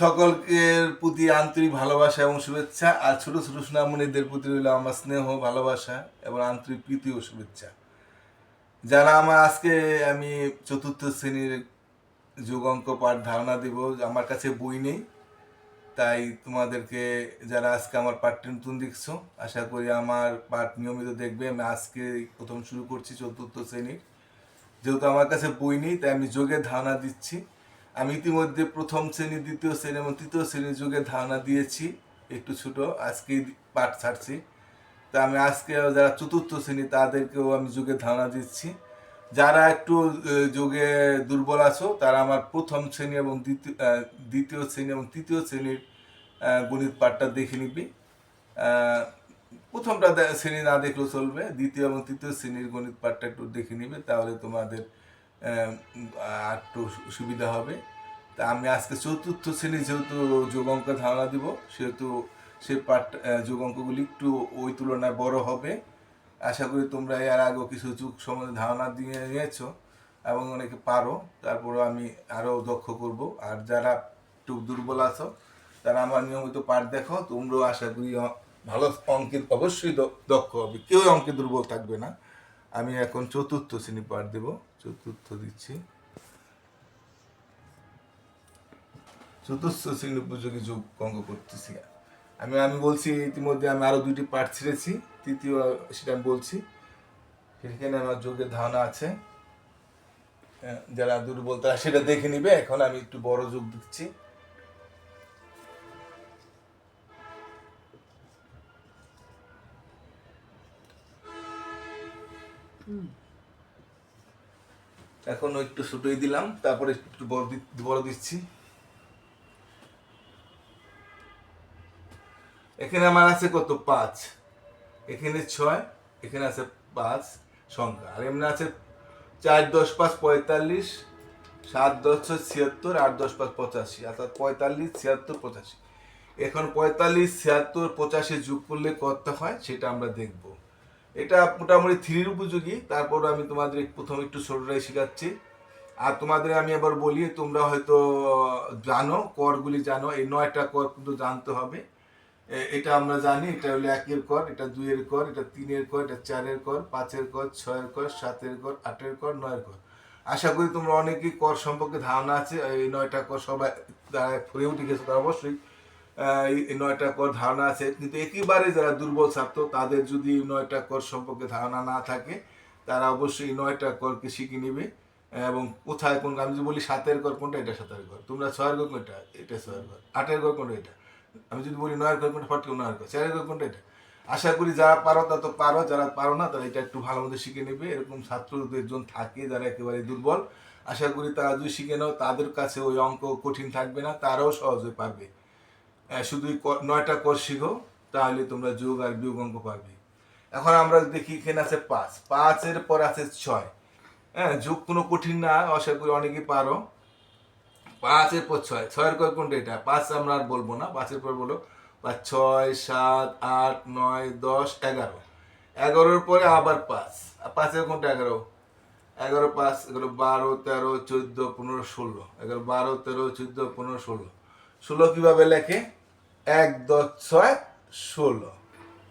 সকলকের প্রতি আন্তরিক ভালোবাসা এবং শুভেচ্ছা, আর ছোট ছোট সোনামণিদের প্রতি রইল আমার স্নেহ, ভালোবাসা এবং আন্তরিক প্রীতি ও শুভেচ্ছা। যারা আমার আজকে আমি চতুর্থ শ্রেণির যোগ অঙ্ক পাঠ ধারণা দিব, আমার কাছে বই নেই, তাই তোমাদেরকে যারা আজকে আমার পাঠটি নতুন দেখছ, আশা করি আমার পাঠ নিয়মিত দেখবে। আমি আজকে প্রথম শুরু করছি চতুর্থ শ্রেণির। যেহেতু আমার কাছে বই নেই, তাই আমি যোগের ধারণা দিচ্ছি। আমি ইতিমধ্যে প্রথম শ্রেণি, দ্বিতীয় শ্রেণি এবং তৃতীয় শ্রেণির যুগে ধারণা দিয়েছি, একটু ছোট, আজকেই পাঠ ছাড়ছি। তা আমি আজকে যারা চতুর্থ শ্রেণি, তাদেরকেও আমি যুগে ধারণা দিচ্ছি। যারা একটু যোগে দুর্বল আছো, তারা আমার প্রথম শ্রেণি এবং দ্বিতীয় দ্বিতীয় শ্রেণি এবং তৃতীয় শ্রেণির গণিত পাঠটা দেখে নিবি। প্রথমটা শ্রেণি না দেখলেও চলবে, দ্বিতীয় এবং তৃতীয় শ্রেণির গণিত পাঠটা একটু দেখে নিবে, তাহলে তোমাদের একটু সু- সুবিধা হবে। তা আমি আজকে চতুর্থ শ্রেণি যেহেতু যোগ অঙ্ক ধারণা দিব, সেহেতু সেই পাঠ যোগ অঙ্কগুলি একটু ওই তুলনায় বড় হবে। আশা করি তোমরা এর আগেও কিছু যুগ সম্বন্ধে ধারণা দিয়ে নিয়েছো এবং অনেকে পারো। তারপরে আমি আরও দক্ষ করব। আর যারা একটু দুর্বল আছো, তারা আমার নিয়মিত পাঠ দেখো। তোমরাও আশা করি ভালো অঙ্কে অবশ্যই দক্ষ হবে। কেউ অঙ্কে দুর্বল থাকবে না। আমি এখন চতুর্থ শ্রেণি পাঠ দেব। চতুর্থ দিচ্ছি। চতুর্থ শ্রেণি উপযোগী যোগ অঙ্ক করতেছি। আমি আমি বলছি, ইতিমধ্যে আমি আরও দুইটি পাঠ ছেড়েছি। তৃতীয় সেটা আমি বলছি। সেখানে আমার যোগের ধারণা আছে। যারা দুর্বল তারা সেটা দেখে নিবে। এখন আমি একটু বড় যোগ দিচ্ছি। এখন একটু ছোটই দিলাম, তারপরে একটু বড় বড় দিচ্ছি। এখানে আমার আছে কত? পাঁচ। এখানে ছয়, এখানে আছে পাঁচ সংখ্যা। আর এমনি আছে চার দশ পাঁচ পঁয়তাল্লিশ, সাত দশ ছয় ছিয়াত্তর, আট দশ পাঁচ পঁচাশি। অর্থাৎ পঁয়তাল্লিশ, ছিয়াত্তর, পঁচাশি। এখন পঁয়তাল্লিশ, ছিয়াত্তর, পঁচাশি যোগ করলে কত হয়? সেটা আমরা দেখব। এটা মোটামুটি থ্রির উপযোগী। তারপর আমি তোমাদের প্রথম একটু ছোটটাই শেখাচ্ছি। আর তোমাদের আমি আবার বলি, তোমরা হয়তো জানো, করগুলি জানো। এই নয়টা কর কিন্তু জানতে হবে। এটা আমরা জানি, এটা হলো একের কর, এটা দুইয়ের কর, এটা তিনের কর, এটা চারের কর, পাঁচের কর, ছয়ের কর, সাতের কর, আটের কর, নয়ের কর। আশা করি তোমরা অনেকেই কর সম্পর্কে ধারণা আছে। এই নয়টা কর সবাই, যারা ফুরে উঠে গেছে অবশ্যই নয়টা কর ধারণা আছে। কিন্তু একেবারে যারা দুর্বল ছাত্র, তাদের যদি নয়টা কর সম্পর্কে ধারণা না থাকে, তারা অবশ্যই নয়টা করকে শিখে নেবে এবং কোথায় কোন আমি যদি বলি সাতের কর, কোনটা? এটা সাতের কর। তোমরা ছয়ের কর, কোনটা? এটা ছয়ের কর। আটের কর, কোনটা? এটা। আমি যদি বলি নয়ের কর, কোনটা? ফট করে নয়ের কর। চারের কর, কোনটা? এটা। আশা করি যারা পারো তা তো পারো। যারা পারো না, তারা এটা একটু ভালো মতো শিখে নেবে। এরকম ছাত্র দুজন থাকে যারা একেবারে দুর্বল। আশা করি তারা যদি শিখে নাও, তাদের কাছে ওই অঙ্ক কঠিন থাকবে না, তারাও সহজে পারবে। শুধু নয়টা কর শিখো, তাহলে তোমরা যোগ আর বিয়োগ অঙ্ক পারবে এখন আমরা দেখি এখানে আছে পাঁচ। পাঁচের পর আছে ছয়। হ্যাঁ যোগ কোনো কঠিন না, আশা করি অনেকেই পারো। পাঁচের পর ছয়। ছয়ের কর কোনটা এটা? পাঁচ আমরা আর বলব না। পাঁচের পর বলো। পাঁচ ছয়, সাত, আট, নয়, দশ, এগারো। এগারোর পরে আবার পাঁচ। পাঁচের কোনটা এগারো? এগারো, পাঁচ, এগারো, বারো, তেরো, চোদ্দ, পনেরো, ষোলো। এগারো, বারো, তেরো, চোদ্দ, পনেরো, ষোলো। ষোলো কীভাবে লেখে? এক দশ ছয় ষোলো।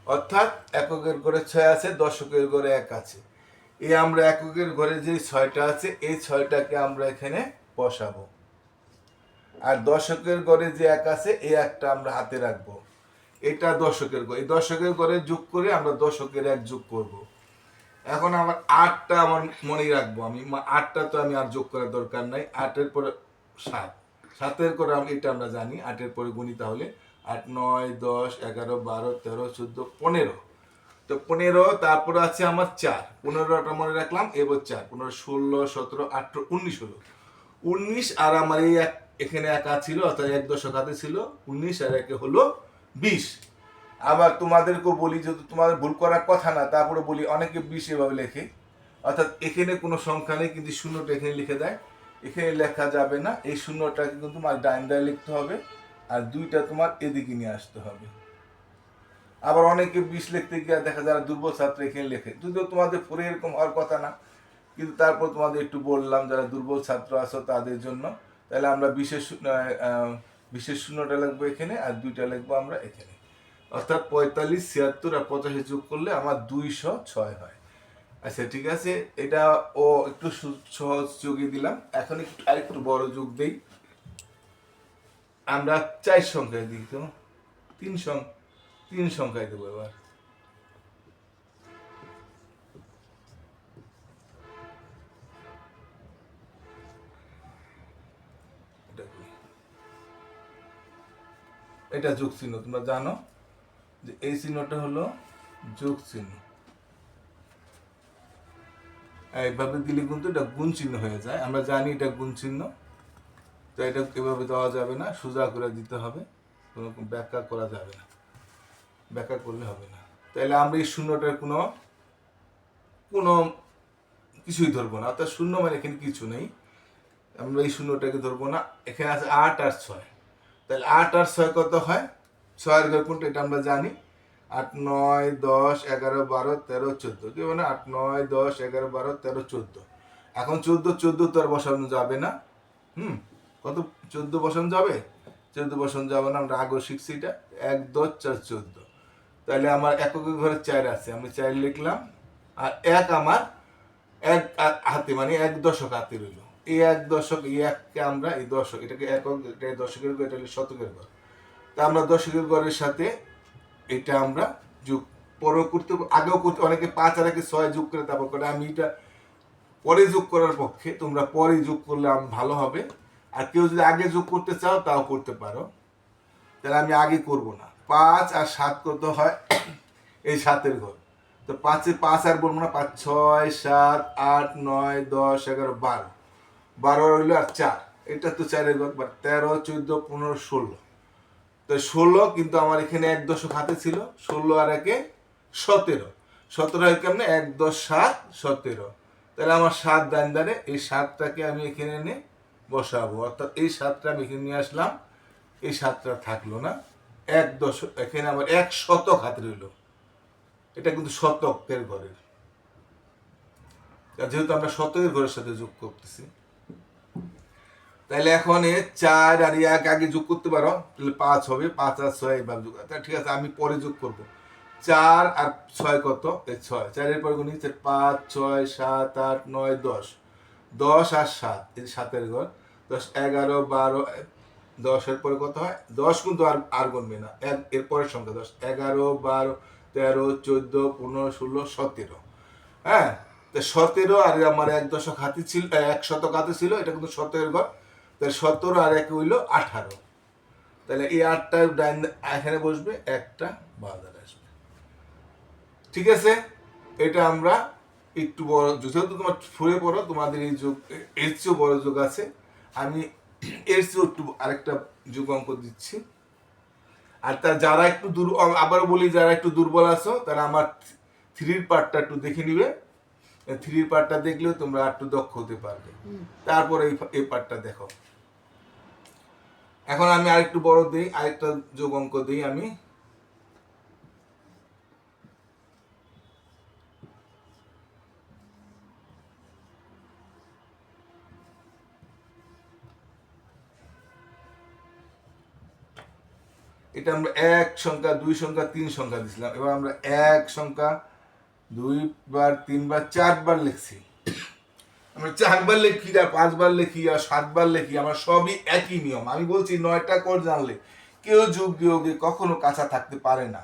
অর্থাৎ এককের ঘরে ছয় আছে, দশকের ঘরে এক আছে। এই আমরা এককের ঘরে যে ছয়টা আছে, এই ছয়টাকে আমরা এখানে বসাবো। আর দশকের ঘরে যে এক আছে, এই একটা আমরা হাতে রাখব। এটা দশকের ঘর। এই দশকের ঘরে যোগ করে আমরা দশকের এক যোগ করব। এখন আমার আটটা আমার মনে রাখব আমি। আটটা তো আমি আর যোগ করার দরকার নাই। আটের পরে সাত। সাতের করে আমি, এটা আমরা জানি। আটের পরে গুণি তাহলে আট, নয়, দশ, এগারো, বারো, তেরো, চোদ্দ, পনেরো। তো পনেরো, তারপরে আছে আমার চার। পনেরোটা মনে রাখলাম, এবার চার। পনেরো, ষোলো, সতেরো আঠেরো উনিশ হলো। উনিশ আর আমার এই এক, এখানে একা ছিল, অর্থাৎ এক দশক হাতে ছিল। উনিশ আর একে হলো বিশ। আবার তোমাদেরকেও বলি যদি তোমাদের ভুল করার কথা না, তারপরে বলি, অনেকে বিশ এভাবে লেখে। অর্থাৎ এখানে কোনো সংখ্যা নেই, কিন্তু শূন্যটা এখানে লিখে দেয়। এখানে লেখা যাবে না, এই শূন্যটাকে কিন্তু তোমার ডাইন ডায় লিখতে হবে। আর দুইটা তোমার এদিকে নিয়ে আসতে হবে। আবার অনেকে বিষ লিখতে গিয়ে দেখা যারা দুর্বল ছাত্র এখানে লেখে। যদিও তোমাদের পরে এরকম হওয়ার কথা না, কিন্তু তারপর তোমাদের একটু বললাম, যারা দুর্বল ছাত্র আছো তাদের জন্য, তাহলে আমরা বিশেষ বিশেষ শূন্যটা লাগবে এখানে আর দুইটা লিখব আমরা এখানে। অর্থাৎ পঁয়তাল্লিশ, ছিয়াত্তর আর পঁচাশি যোগ করলে আমার দুইশো ছয় হয়। আচ্ছা ঠিক আছে, এটা ও একটু সহজ যোগই দিলাম। এখন একটু আরেকটু বড় যোগ দেই। আমরা চার সংখ্যায় দিই তো? তিন সং তিন সংখ্যায় দেবো এবার। এটা এটা যোগ চিহ্ন, তোমরা জানো যে এই চিহ্নটা হলো যোগ চিহ্ন। এইভাবে দিলে কিন্তু এটা গুণ চিহ্ন হয়ে যায়। আমরা জানি এটা গুণ চিহ্ন। তো এটা কীভাবে দেওয়া যাবে না? সোজা করে দিতে হবে। কোনো ব্যাখ্যা করা যাবে না। ব্যাখ্যা করলে হবে না। তাহলে আমরা এই শূন্যটার কোনো কোনো কিছুই ধরবো না। অর্থাৎ শূন্য মানে এখানে কিছু নেই। আমরা এই শূন্যটাকে ধরবো না। এখানে আছে আট আর ছয়। তাহলে আট আর ছয় কত হয়? ছয়ের ঘর কোনটা? এটা আমরা জানি। আট, নয়, দশ, এগারো, বারো, তেরো, চোদ্দ। কি মানে আট, নয়, দশ, এগারো, বারো, তেরো, চোদ্দ? এখন চোদ্দ চোদ্দ তো আর বসানো যাবে না। হুম? কত? চোদ্দ বসন যাবে? চোদ্দ বসন যাবে না, আমরা আগেও শিখছি এটা। এক দশ চার চোদ্দ। তাহলে আমার একক ঘরে চার আছে, আমি চার লিখলাম, আর এক আমার এক হাতে মানে এক দশক হাতে রইল। এই এক দশক, এই এককে আমরা, এই দশক, এটাকে একক, এটা দশকের ঘর, এটা শতকের ঘর। তা আমরা দশকের ঘরের সাথে এটা আমরা যোগ, পরেও করতে আগেও করতে অনেকে পাঁচ আর একে ছয় যোগ করে তারপর করে, আমি এটা পরে যোগ করার পক্ষে, তোমরা পরে যোগ করলে ভালো হবে। আর কেউ যদি আগে যোগ করতে চাও, তাও করতে পারো। তাহলে আমি আগে করব না। পাঁচ আর সাত কত হয়? এই সাতের ঘর। তো পাঁচে পাঁচ আর বলব না, পাঁচ ছয়, সাত, আট, নয়, দশ, এগারো, বারো। বারো রইল আর চার। এটা তো চারের ঘর বা তেরো, চোদ্দ, পনেরো, ষোলো। তো ষোলো কিন্তু আমার এখানে এক দশক হাতে ছিল। ষোলো আর একে সতেরো। সতেরো হয় কেমনে? এক দশ সাত সতেরো। তাহলে আমার সাত দান দানে এই সাতটাকে আমি এখানে এনে বসাবো। অর্থাৎ এই সাতটা আমি এখানে নিয়ে আসলাম, এই সাতটা থাকল না। এক দশ এখানে আমার এক শতক হাতে রইল। এটা কিন্তু শতকের ঘরের। যেহেতু আমরা শতকের ঘরের সাথে যোগ করতেছি, তাহলে এখন এ চার আর এক আগে যোগ করতে পারো, তাহলে পাঁচ হবে, পাঁচ আর ছয় এইভাবে যোগ। ঠিক আছে, আমি পরে যোগ করব। চার আর ছয় কত? এই ছয়। চারের পরে গুণি পাঁচ, ছয়, সাত, আট, নয়, দশ। দশ আর সাত, এই সাতের ঘর। দশ, এগারো, বারো, দশের পরে কত হয়? দশ কিন্তু আর আর গণবে না। এর পরের সংখ্যা দশ। এগারো, বারো, তেরো, চোদ্দ, পনেরো, ষোলো, সতেরো। হ্যাঁ? তো সতেরো আর আমার এক দশক হাতে ছিল এক শতক হাতে ছিল, এটা কিন্তু সতেরো ঘর। তাহলে সতেরো আর এক হইল আঠারো। তাহলে এই আটটা ডাইন, এখানে বসবে, একটা বাজার আসবে। ঠিক আছে? এটা আমরা একটু বড় যেহেতু তোমার ফুরে পড়ো তোমাদের এই যুগ এর চেয়েও বড় যুগ আছে। আমি এর চেয়েও একটু আরেকটা যুগ অঙ্ক দিচ্ছি। আর তার যারা একটু দুর আবার বলি যারা একটু দুর্বল আছো তারা আমার থ্রির পার্টটা একটু দেখে নিবে। থ্রির পার্টটা দেখলেও তোমরা একটু দক্ষ হতে পারবে। তারপরে এই এই পার্টটা দেখো। এখন আমি আরেকটু বড় দিই আরেকটা যোগ অঙ্ক দিই আমি। এটা আমরা এক সংখ্যা, দুই সংখ্যা, তিন সংখ্যা দিছিলাম। এবার আমরা এক সংখ্যা দুইবার তিনবার চারবার লিখছি। আমরা চারবার লিখি, আর পাঁচবার লিখি, আর সাতবার লিখি, আমার সবই একই নিয়ম। আমি বলছি নয়টা কর জানলে কেউ যুগ বিয়োগে কখনো কাঁচা থাকতে পারে না।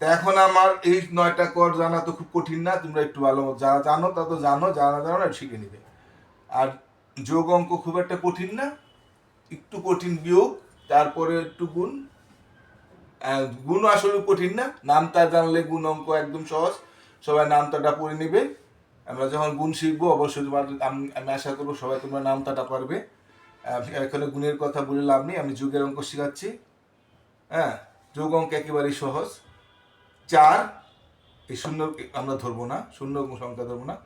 তা এখন আমার এই নয়টা কর জানা তো খুব কঠিন না, তোমরা একটু ভালো যারা জানো তা তো জানো জানা জানো না শিখে নিবে। আর যোগ অঙ্ক খুব একটা কঠিন না, একটু কঠিন বিয়োগ, তারপরে একটু গুণ গুণ আসলে কঠিন না। নামটা জানলে গুণ অঙ্ক একদম সহজ। সবাই নামতাটা পড়ে নেবে। আমরা যখন গুণ শিখব, অবশ্যই তোমার আমি আশা করব সবাই তোমরা নামতাটা পারবে। এখানে গুণের কথা বলে লাভ নেই, আমি যুগের অঙ্ক শেখাচ্ছি। হ্যাঁ যোগ অঙ্ক একেবারেই সহজ। চার, এই শূন্য আমরা ধরবো না, শূন্য সংখ্যা ধরবো না।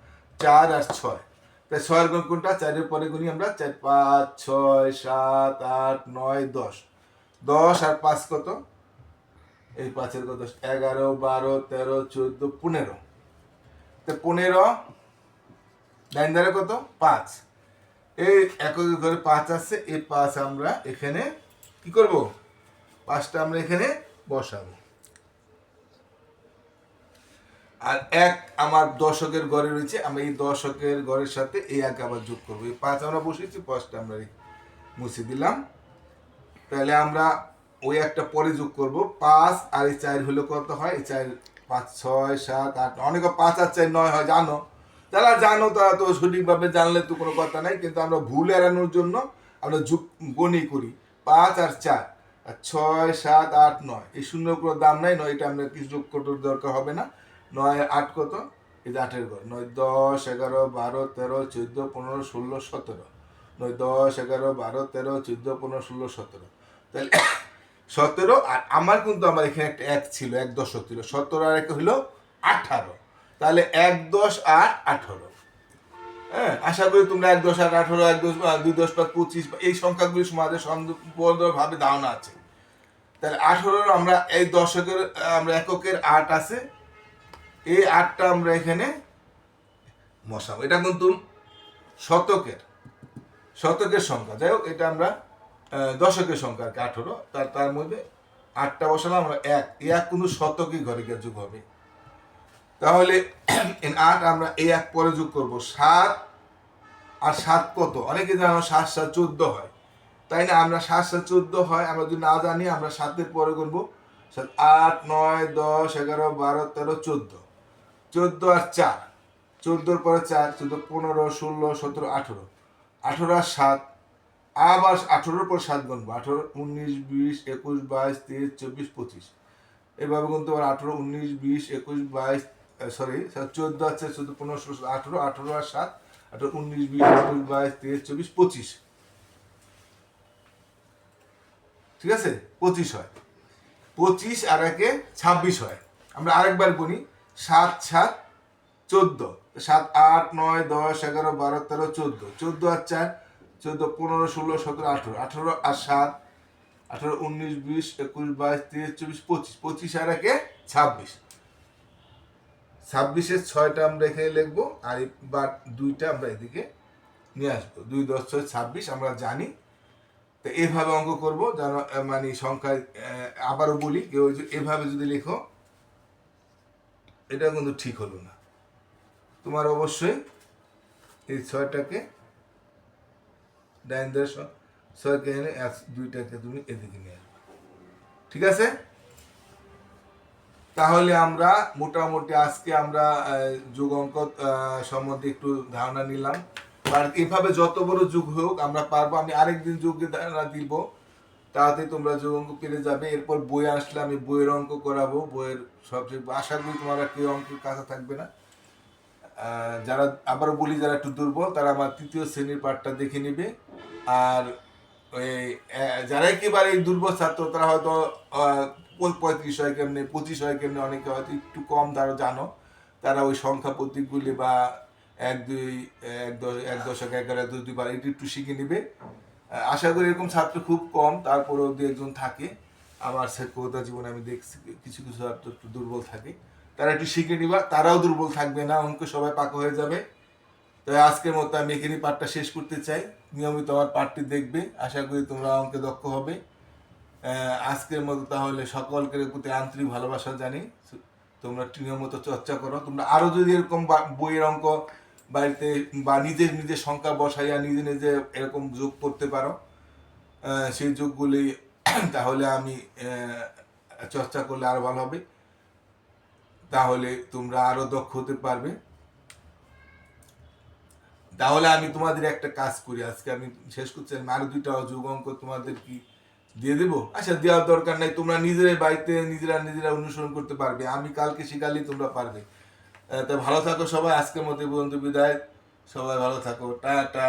চার আর ছয়। তাই ছয়ের গুণ কোনটা? চারের পরে গুণি আমরা চার, পাঁচ, ছয়, সাত, আট, নয়, দশ। দশ আর পাঁচ কত? এই পাঁচের কত? এগারো, বারো, তেরো, চোদ্দ, পনেরো। পনেরো, ডাইন ধারে কত? পাঁচ। এই একক ঘরে পাঁচ আছে, এই পাঁচ আমরা এখানে কি করব? পাঁচটা আমরা এখানে বসাবো। আর এক আমার দশকের ঘরে রয়েছে, আমরা এই দশকের ঘরের সাথে এই এক আবার যোগ করব। এই পাঁচ আমরা বসেছি পাঁচটা আমরা মুছে দিলাম। তাহলে আমরা ওই একটা পরে যোগ করব। পাঁচ আর এই চার হলে কত হয়? এই চার পাঁচ, ছয়, সাত, আট অনেকে পাঁচ আর চার, নয় হয়, জানো। যারা জানো তারা তো সঠিকভাবে জানলে তো কোনো কথা নাই। কিন্তু আমরা ভুল এড়ানোর জন্য আমরা যুগ গণি করি। পাঁচ আর চার। আর ছয়, সাত, আট, নয়। এই শূন্য কোনো দাম নাই, নয় এটা আমরা কিছু যোগ করার দরকার হবে না। নয়, আট কত? এই যে আটের ঘর। নয়, দশ, এগারো, বারো, তেরো, চোদ্দ, পনেরো, ষোলো, সতেরো। নয়, দশ, এগারো, বারো, তেরো, চোদ্দ, পনেরো, ষোলো, সতেরো। তাহলে সতেরো, আর আমার কিন্তু আমার এখানে একটা এক ছিল, এক দশক ছিল। সতেরো আর এক হলো আঠারো। তাহলে এক দশ আর আঠারো। হ্যাঁ আশা করি তোমরা এক দশ আট আঠারো, এক দশ দুই দশ পাঁচ পঁচিশ বা এই সংখ্যাগুলি সমাজে ভাবে ধারণা আছে। তাহলে আঠারোর আমরা এই দশকের, আমরা এককের আট আছে। এই আটটা আমরা এখানে বসাবো এটা কিন্তু শতকের শতকের সংখ্যা। যাই হোক, এটা আমরা দশকের সংখ্যা আর কি, আঠেরো। তার তার মধ্যে আটটা বসালাম, আমরা এক। এক কিন্তু শতকই ঘরে গিয়ে যোগ হবে। তাহলে আট আমরা এই এক পরে যোগ করব। সাত আর সাত কত? অনেকে জানো সাত সাত, চোদ্দ হয়। তাই না? আমরা সাত সাত, চোদ্দ হয়। আমরা যদি না জানি, আমরা সাতের পরে করব সাত, আট, নয়, দশ, এগারো, বারো, তেরো, চোদ্দ। চোদ্দ আর চার। চোদ্দোর পরে চার, চোদ্দ, পনেরো, ষোলো, সতেরো, আঠেরো। আঠেরো আর সাত আবার আঠেরোর পর সাত গুনবো আঠেরো, উনিশ, বিশ, একুশ, বাইশ, তেইশ, চব্বিশ, পঁচিশ। এভাবে কিন্তু আবার আঠেরো, উনিশ, বিশ, একুশ, বাইশ সরি চোদ্দ আছে, চোদ্দ, পনেরো, ষোলো আঠেরো আঠেরো আর সাত, আঠেরো, উনিশ, বিশ, একুশ, বাইশ, তেইশ, চব্বিশ, পঁচিশ। ঠিক আছে? পঁচিশ হয়। পঁচিশ আর একে ছাব্বিশ হয়। আমরা আরেকবার গুনি। সাত সাত, চোদ্দ। সাত, আট, নয়, দশ, এগারো, বারো, তেরো, চোদ্দ। চোদ্দ আর চার চোদ্দ পনেরো ষোলো সতেরো আঠেরো। আঠেরো আর সাত আঠেরো উনিশ বিশ একুশ বাইশ তেইশ চব্বিশ পঁচিশ। পঁচিশ আর একে ছাব্বিশ। ছাব্বিশের ছয়টা আমরা এখানে লিখব আর বা দুইটা আমরা এদিকে নিয়ে আসব। দুই দশ ছয় ছাব্বিশ আমরা জানি। তো এভাবে অঙ্ক করব যেন মানে সংখ্যায় আহ, আবারও বলি কেউ এভাবে যদি লেখো এটা কিন্তু ঠিক হলো না। তোমার অবশ্যই এই ছয়টাকে ডাইন দেড় ছয়কে এনে দুইটাকে তুমি এদিকে নিয়ে আসবে। ঠিক আছে? তাহলে আমরা মোটামুটি আজকে আমরা যুগ অঙ্ক সম্বন্ধে একটু ধারণা নিলাম। আর এভাবে যত বড় যুগ হোক, আমরা পারব, আমি আরেকদিন যুগ ধারণা দিব। তাতে তোমরা যোগ অঙ্ক পেরে যাবে। এরপর বই আসলে আমি বইয়ের অঙ্ক করাবো। বইয়ের সবচেয়ে আশা করি তোমরা কেউ অঙ্কের কাছে থাকবে না। যারা আবারও বলি, যারা একটু দুর্বল, তারা আমার তৃতীয় শ্রেণির পাঠটা দেখে নেবে। আর যারা একেবারে দুর্বল ছাত্র, তারা হয়তো পঁয়ত্রিশ হয় কেমনে, পঁচিশ হয় কেমনে, অনেকে হয়তো একটু কম, তারা জানো। তারা ওই সংখ্যা প্রতীকগুলি বা এক, দুই, এক, দশ, এক দশক এগারো এক দুই বার এটি একটু শিখে নেবে। আশা করি এরকম ছাত্র খুব কম, তারপরেও দু একজন থাকে। আমার শিক্ষকতা জীবনে আমি দেখছি, কিছু কিছু ছাত্র একটু দুর্বল থাকে। তারা একটু শিখে নিবা, তারাও দুর্বল থাকবে না, অঙ্ক সবাই পাকা হয়ে যাবে। তাই আজকের মতো আমি এখানেই পাঠটা শেষ করতে চাই। নিয়মিত আমার পাঠটি দেখবে, আশা করি তোমরা অঙ্কে দক্ষ হবে। আজকের মতো তাহলে সকলকে প্রতি আন্তরিক ভালোবাসা জানি। তোমরা নিয়মিত চর্চা করো। তোমরা আরও যদি এরকম বইয়ের অঙ্ক বাড়িতে বা নিজের নিজের সংখ্যা বসাইয়া নিজে নিজে এরকম যোগ করতে পারো সেই যোগগুলি তাহলে আমি চর্চা করলে আরও ভালো হবে। তাহলে তোমরা আরও দক্ষ হতে পারবে। তাহলে আমি তোমাদের একটা কাজ করি, আজকে আমি শেষ করছি, আমি আরও দুইটা যোগ অঙ্ক তোমাদের কি দিয়ে দেবো? আচ্ছা দেওয়ার দরকার নাই, তোমরা নিজেরাই বাড়িতে নিজেরা নিজেরা অনুসরণ করতে পারবে, আমি কালকে শিখালেই তোমরা পারবে। তা ভালো থাকো সবাই, আজকের মতো পর্যন্ত বিদায়, সবাই ভালো থাকো, টাটা।